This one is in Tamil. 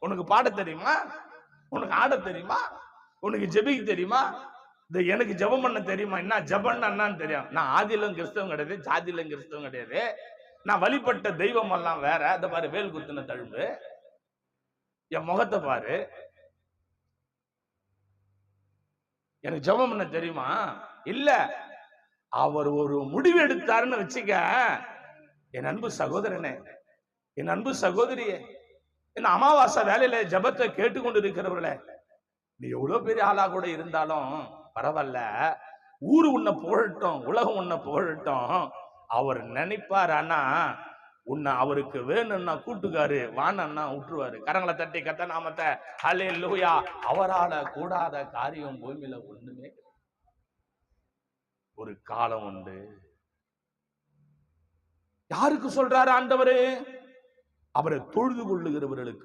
உனக்கு பாட தெரியுமா? உனக்கு ஆட தெரியுமா? உனக்கு ஜெபிக்க தெரியுமா? இந்த எனக்கு ஜெபம் பண்ண தெரியுமா? என்ன ஜெபம்னா என்னன்னு தெரியும் நான் ஆதியிலும் கிறிஸ்தவம் கிடையாது ஜாதியிலும் கிறிஸ்தவம் கிடையாது. நான் வழிபட்ட தெய்வம் எல்லாம் வேற. அந்த பாரு வேல் குத்துன தழும்பு. என் முகத்தை பாரு. எனக்கு ஜெபம் பண்ண தெரியுமா? இல்ல. அவர் ஒரு முடிவு எடுத்தாருன்னு வச்சுக்க. என் அன்பு சகோதரனே என் அன்பு சகோதரியே இந்த அமாவாசை வேலையில ஜெபத்தை கேட்டுக்கொண்டு இருக்கிறவர்களே நீ எவ்வளவு பெரிய ஆளா கூட இருந்தாலும் பரவாயில்ல. ஊர் உன்னை புகழட்டும் உலகம் உன்னை புகழட்டும். அவர் நினைப்பார் ஆனா உன்னை அவருக்கு வேணும்னா கூட்டுக்காரு வானன்னா விட்டுருவாரு கரங்களை தட்டி கத்த நாமத்தை. ஹலே லூயா அவரால கூடாத காரியம் பூமியில ஒண்ணுமே ஒரு காலம் உண்டு. யாருக்கு சொல்றாரு ஆண்டவரு? அவரை தொழுது கொள்ளுகிறவர்களுக்கு